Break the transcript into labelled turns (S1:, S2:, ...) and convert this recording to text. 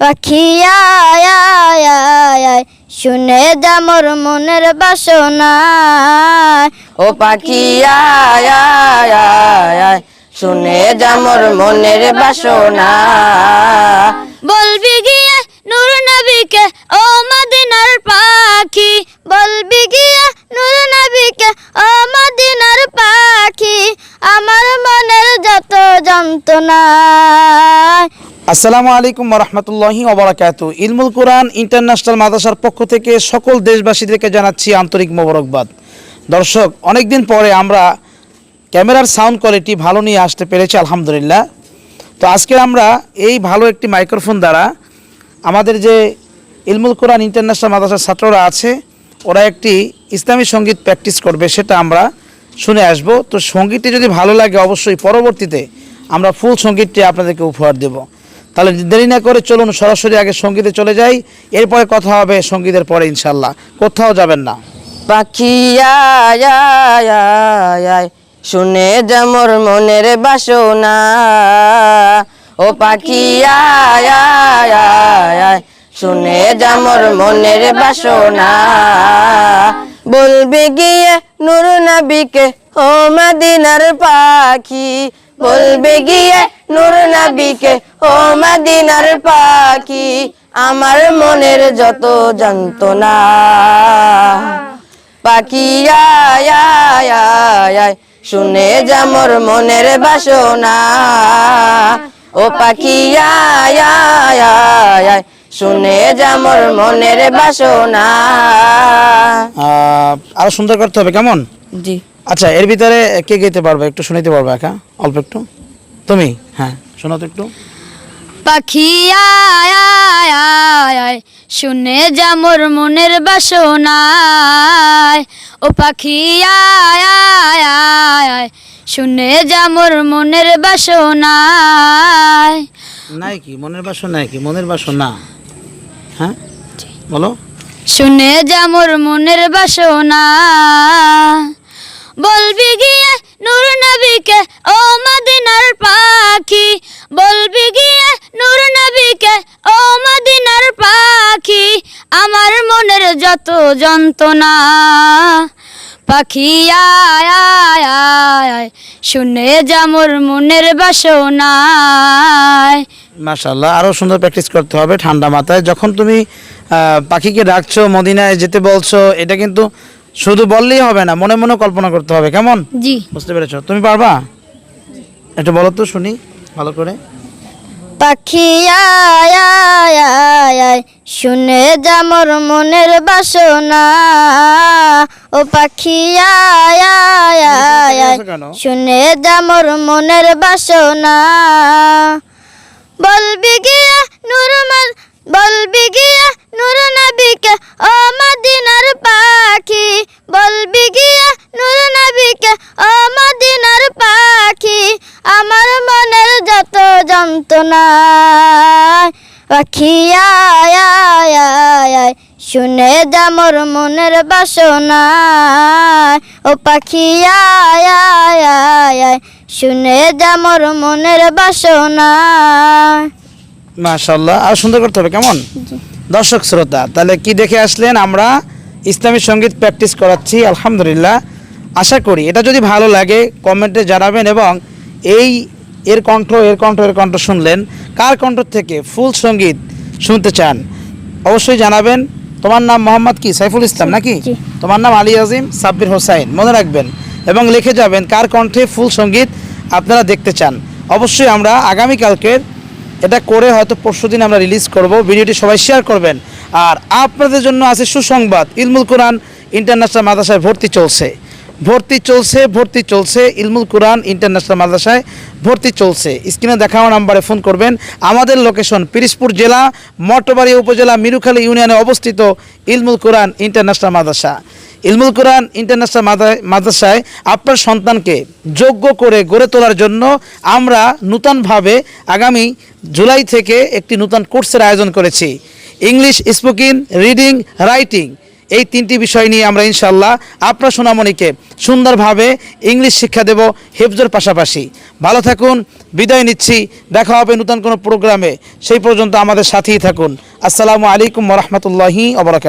S1: পাখি, আয় আয় আয় আয়। শুনে যা মোর মনের বাসনা।
S2: ও পাখি, আয় আয় আয় আয়। শুনে যা মোর মনের বাসনা।
S1: বলবি গিয়ে নূর নবীকে, ও মদিনার পাখি
S3: আসসালামু আলাইকুম রহমতুল্লাহি ওবরাকাতু ইলমুল কোরআন ইন্টারন্যাশনাল মাদ্রাসার পক্ষ থেকে সকল দেশবাসীদেরকে জানাচ্ছি আন্তরিক মোবারকবাদ। দর্শক, অনেকদিন পরে আমরা ক্যামেরার সাউন্ড কোয়ালিটি ভালো নিয়ে আসতে পেরেছি, আলহামদুলিল্লাহ। তো আজকে আমরা এই ভালো একটি মাইক্রোফোন দ্বারা আমাদের যে ইলমুল কোরআন ইন্টারন্যাশনাল মাদ্রাসার ছাত্ররা আছে, ওরা একটি ইসলামী সংগীত প্র্যাকটিস করবে, সেটা আমরা শুনে আসব। তো সঙ্গীতটি যদি ভালো লাগে, অবশ্যই পরবর্তীতে আমরা ফুল সঙ্গীতটি আপনাদেরকে উপহার দেব। তাহলে দেরি না করে চলুন সরাসরি আগে সঙ্গীতে চলে যাই। এরপরে কথা হবে সঙ্গীতের পরে ইনশাল্লাহ কোথাও যাবেন না।
S2: শুনে যা মোর মনের বাসনা। ও পাখি শুনে যা মোর মনের বাসনা। বলবে গিয়ে নুর নবীকে, ও মদিনার পাখি বলবে গিয়ে নুর নবীকে, ও মদিনার পাখি, আমার মনের যত যন্ত্রণা। পাখি আয় শুনে যা মোর মনের বাসনা। ও পাখি আয় শুনে যা মোর মনের বাসনা।
S3: আরও সুন্দর করতে হবে কেমন?
S2: জি।
S3: আচ্ছা এর ভিতরে কে গেতে পারবে? একটু শুনিতে পারবে একা? অল্প একটু? তুমি? হ্যাঁ শোনো তো একটু।
S1: পাখি আয় আয় আয় আয় শুনে যা মোর মনের বাসনায় ও পাখি আয় আয় আয় আয় শুনে যা মোর মনের বাসনায়
S3: নাই কি? মনের বাসন নাই কি? মনের বাসন। হ্যাঁ? বলো।
S1: শুনে যা মোর মনের বাসনা। বলবি গিয়ে নূর নবীকে ও মদিনার পাখি। বলবি গিয়ে নূর নবীকে ও মদিনার পাখি। আমার মনের যত যন্ত্রণা পাখি আয় আয় আয় শুনে যা মোর মনের বাসনায়।
S3: মাশাল্লাহ আরও সুন্দর প্র্যাকটিস করতে হবে ঠান্ডা মাথায়। যখন তুমি পাখিকে ডাকছো মদিনায় যেতে বলছো এটা কিন্তু শুধু বললেই হবে না মনে মনে কল্পনা করতে হবে কেমন?
S1: জি।
S3: বুঝতে পেরেছ? তুমি পারবা? একটু বলো তো শুনি ভালো করে।
S1: পাখি আয় আয় আয় আয় শুনে যা মোর মনের বাসনা। ও পাখি? শুনে যা মোর মনের বাসনা। বলবি গিয়া নূর বলবি গিয়া নূর নবীকে? ও মদিনার পাখি। বলবি গিয়া নূর নবীকে? ও মদিনার পাখি। আমার মনের যত যন্ত্রণা পাখি আয় আয় আয় আয়। শুনে যা মোর মনের বাসনা। ও পাখি আয় আয় আয় আয়। শুনে যা মোর মনের বাসনা।
S3: মাশাল্লাহ আর সুন্দর করতে হবে কেমন? দর্শক শ্রোতা তাহলে কি দেখে আসলেন? আমরা ইসলামী সংগীত প্র্যাকটিস করাচ্ছি আলহামদুলিল্লাহ। আশা করি এটা যদি ভালো লাগে কমেন্টে জানাবেন এবং এই এর কণ্ঠ এর কণ্ঠ এর কণ্ঠ শুনলেন। কার কণ্ঠ থেকে ফুল সংগীত শুনতে চান? অবশ্যই জানাবেন। তোমার নাম মোহাম্মদ কি? সাইফুল ইসলাম নাকি? তোমার নাম আলী আজিম সাব্বির হোসাইন। মনে রাখবেন এবং লিখে যাবেন কার কণ্ঠে ফুল সংগীত আপনারা দেখতে চান। অবশ্যই আমরা আগামীকালকের এটা করে হয়তো পরশু দিন আমরা রিলিজ করব। ভিডিওটি সবাই শেয়ার করবেন। আর আপনাদের জন্য আছে সুসংবাদ। ইলমুল কোরআন ইন্টারন্যাশনাল মাদ্রাসায় ভর্তি চলছে। ভর্তি চলছে ভর্তি চলছে। ইলমুল কোরআন ইন্টারন্যাশনাল মাদ্রাসায় ভর্তি চলছে। স্ক্রিনে দেখানো নাম্বারে ফোন করবেন। আমাদের লোকেশন পিরিসপুর জেলা মঠবাড়ি উপজেলা, মিরুখালী ইউনিয়নে অবস্থিত ইলমুল কোরআন ইন্টারন্যাশনাল মাদ্রাসা। ইলমুল কোরআন ইন্টারন্যাশনাল মাদ্রা- মাদ্রাসায় আপনার সন্তানকে যোগ্য করে গড়ে তোলার জন্য আমরা নূতনভাবে আগামী জুলাই থেকে একটি নূতন কোর্সের আয়োজন করেছি। ইংলিশ স্পোকিং, রিডিং, রাইটিং এই তিনটি বিষয় নিয়ে আমরা ইনশাল্লাহ আপনার সোনামণিকে সুন্দরভাবে ইংলিশ শিক্ষা দেব হেফজোর পাশাপাশি। ভালো থাকুন, বিদায় নিচ্ছি, দেখা হবে নতুন কোনো প্রোগ্রামে। সেই পর্যন্ত আমাদের সাথেই থাকুন। আসসালামু আলাইকুম রহমতুল্লাহি অবরাকাত